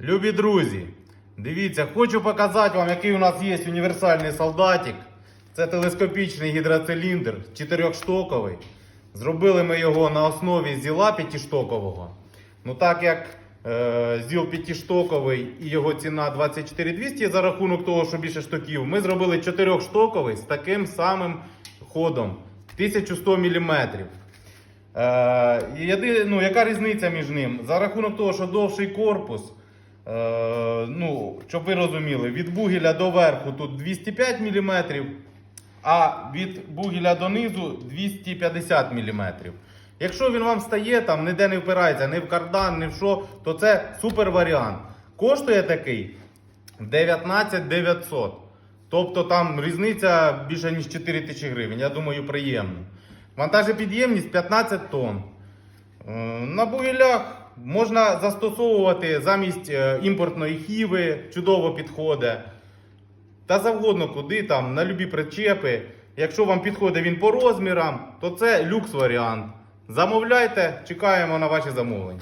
Любі друзі, дивіться, хочу показати вам, який у нас є універсальний солдатик. Це телескопічний гідроциліндр, чотирьохштоковий. Зробили ми його на основі зіла п'ятиштокового. Ну так як е, зіл п'ятиштоковий і його ціна 24 200 за рахунок того, що більше штоків, ми зробили чотирьохштоковий з таким самим ходом 1100 мм. Е, ну, яка різниця між ним? За рахунок того, що довший корпус, ну, щоб ви розуміли, від бугеля до верху тут 205 мм, а від бугеля донизу 250 мм. Якщо він вам стає, там ніде не впирається, ні в кардан, ні в що, то це супер варіант. Коштує такий 19 900. Тобто там різниця більше ніж 4 тисячі гривень. Я думаю, приємно. Вантажопідємність 15 тонн. Е, На бугелях можна застосовувати замість е, імпортної хіви, чудово підходить. Та завгодно куди, там, на любі причепи. Якщо вам підходить він по розмірам, то це люкс варіант. Замовляйте, чекаємо на ваші замовлення.